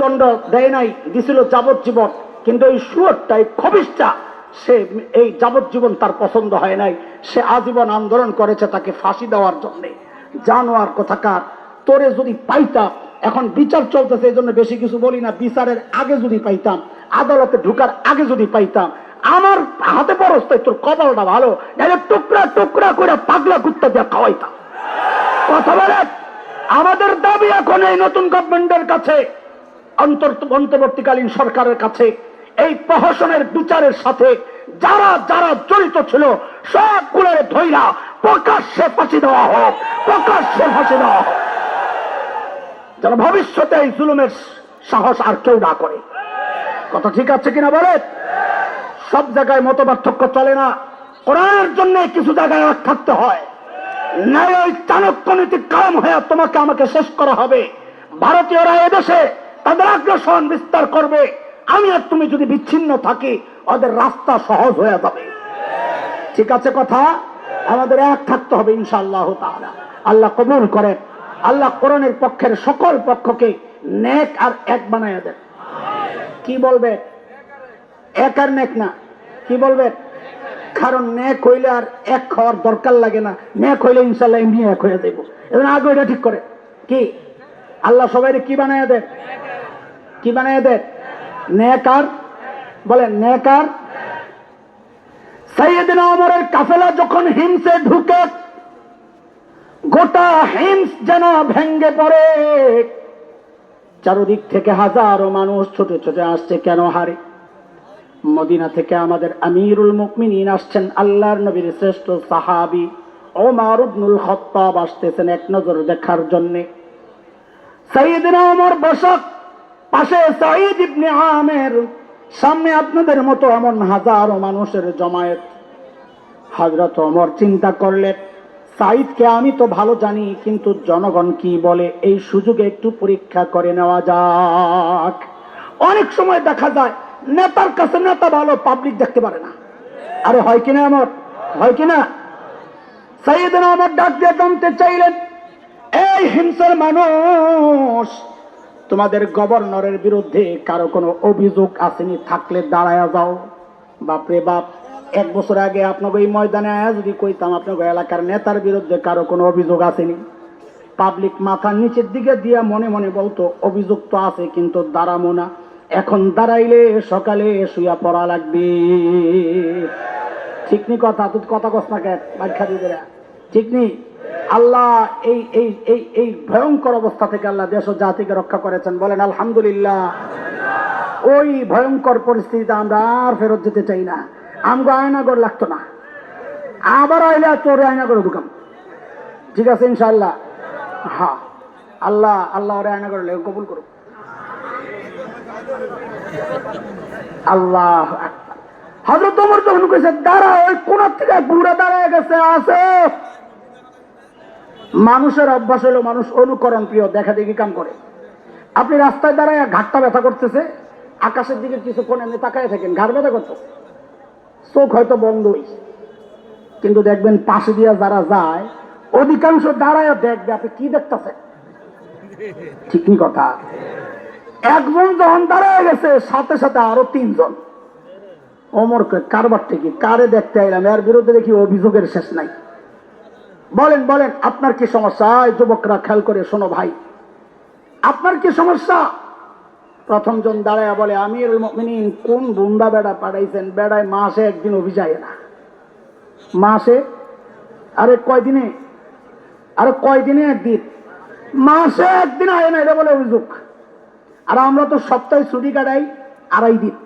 দণ্ড দেয় নাই, দিছিল যাবজ্জীবন। কিন্তু এই সুয়রটা এই খবিসটা সে এই যাবজ্জীবন তার পছন্দ হয় নাই। সে আজীবন আন্দোলন করেছে তাকে ফাঁসি দেওয়ার জন্য। জানোয়ার কোথাকার, তোরে যদি পাইতাম, এখন বিচার চলতেছে এই জন্য বেশি কিছু বলি না, বিচারের আগে যদি পাইতাম, আদালতে ঢুকার আগে যদি পাইতাম, আমার হাতে পরস্তায় তোর কপালটা ভালো টুকরা টুকরা করে পাগলা কুত্তা দিয়ে খাওয়াইতাম। কথা বলে আমাদের দাবি এখন এই নতুন গভর্নমেন্টের কাছে। অন্তর্বর্তীকালীন সরকারের কাছে এই প্রহসনের বিচারের সাথে যারা যারা জড়িত ছিল, সবগুলোর ধৈরা প্রকাশ্যে ফাঁসি দেওয়া হোক, প্রকাশ্যে ফাঁসি দেওয়া হোক। যেন ভবিষ্যতে এই জুলুমের সাহস আর কেউ না করে। কথা ঠিক আছে কিনা বলে সব জায়গায় মত পার্থক্য চলে না। কোরআনের জন্য কিছু জায়গায় থাকতে হয়। ন্যায় ওই চাণক্য নীতি কায়েম হয়ে তোমাকে আমাকে শেষ করা হবে। ভারতীয়রা এদেশে তাদের আগ্রাসন বিস্তার করবে। আমি আর তুমি যদি বিচ্ছিন্ন থাকি, ওদের রাস্তা সহজ হয়ে যাবে। ঠিক আছে কথা? আমাদের এক থাকতে হবে ইনশাআল্লাহ তাআলা। আল্লাহ কবুল করেন। আল্লাহ কোরআনের পক্ষের সকল পক্ষকে নেক আর এক বানায় দেন। কি বলবে? এক আর নেক না। কি বলবে? কারণ নেক হইলে আর এক খাওয়ার দরকার লাগে না। নেক হইলে ইনশাল্লাহ এমনি এক হয়ে যাইব। এবং আগে ঠিক করে। কি? আল্লাহ সবাই কি বানায় দেন? কি বানায় দেন নেক আর বলে নেক আর সাইয়েদিন অমরের কাফেলা যখন হিমসে ঢুকে, গোটা হিমস যেন ভেঙ্গে পড়ে। চারদিক থেকে হাজারো মানুষ ছোটে ছোটে আসছে, কেন হারে? মদিনা থেকে আমাদের আমিরুল মুকমিনিন আসছেন, আল্লাহর নবীর শ্রেষ্ঠ সাহাবি ওমর ইবনুল খত্তাব আসতেছেন এক নজর দেখার জন্য। সাইয়েদিনা ওমর বসক পাশে সাইদ ইবনে আমের, সামনে আপনাদের মতো এমন হাজারো মানুষের জমায়েত। হজরত ওমর চিন্তা করলেন সাইদকে আমি তো ভালো জানি, কিন্তু জনগণ কি বলে এই সুযোগে একটু পরীক্ষা করে নেওয়া যাক। অনেক সময় দেখা যায়, নেতার কাছে নেতা ভালো পাবলিক দেখতে পারে না। আরে হয় কিনা আমার হয় কিনা? সাইয়েদিন আমার ডাক দিয়ে জানতে চাইলেন, এই হিংসার মানুষ তোমাদের গভর্নরের বিরুদ্ধে কারও কোনো অভিযোগ আসেনি, থাকলে দাঁড়ায়া যাও। বাপরে বাপ, এক বছর আগে আপনাকে এই ময়দানে আয়া যদি কইতাম আপনাকে এলাকার নেতার বিরুদ্ধে কারও কোনো অভিযোগ আসেনি। পাবলিক মাথা নিচের দিকে দিয়া মনে মনে বলতো, অভিযোগ তো আছে কিন্তু দাঁড়ামো না। এখন দাঁড়াইলে সকালে শুয়া পড়া লাগবে। ঠিক নি কথা, তুই কথা কস না কে বাচ্চা দিদিরা ঠিক নি? আল্লাহ এই এই এই এই ভয়ঙ্কর অবস্থা থেকে আল্লাহ দেশ ও জাতিকে রক্ষা করেছেন। বলেন, আলহামদুলিল্লাহ। ওই ভয়ঙ্কর পরিস্থিতিতে আমরা আর ফেরত যেতে চাই না। আমগো আয়নাগর লাগতো না। আবার আইলে তোর আয়নাগর ঢুকাম। ঠিক আছে ইনশাল্লাহ হ্যাঁ আল্লাহ আল্লাহ ওরে আয়নাগর লেগে কবুল করুক। আল্লাহ হজরত তোমার যখন কইছে, দাঁড়া, ওই কোন থেকে বুড়া দাঁড়ায় গেছে আছে মানুষের অভ্যাস হলো মানুষ অনুকরণ প্রিয়, দেখা দেখি কাম করে। আপনি রাস্তায় দাঁড়ায় ঘাটটা ব্যথা করতেছে, আকাশের দিকে কিছু কোণে এমনি তাকায় থাকেন ঘাট ব্যথা করতো। চোখ হয়তো বন্ধই কিন্তু দেখবেন পাশে দিয়ে যারা যায়, অধিকাংশ দাঁড়ায় দেখবে আপনি কি দেখতেছেন। ঠিকই কথা? একজন যখন দাঁড়ায় গেছে, সাথে সাথে আরও তিনজন। অমর কারবার থেকে কারে দেখতে আইলাম? এর বিরুদ্ধে দেখি অভিযোগের শেষ নাই। বলেন বলেন, আপনার কি সমস্যা? যুবকরা খেয়াল করে শোনো ভাই। আপনার কি সমস্যা? প্রথম জন দাঁড়ায় বলে আমির মিনিন কোন বুন্দা বেড়া পাঠাইছেন? বেড়ায় মাসে একদিন অভিযায় না। মাসে? আরে কয়দিনে? আরে কয়দিনে একদিন? মাসে একদিন আয় না, এটা বলে অভিযোগ। আর আমরা তো সপ্তাহে ছুটি কাটাই আড়াই দিন।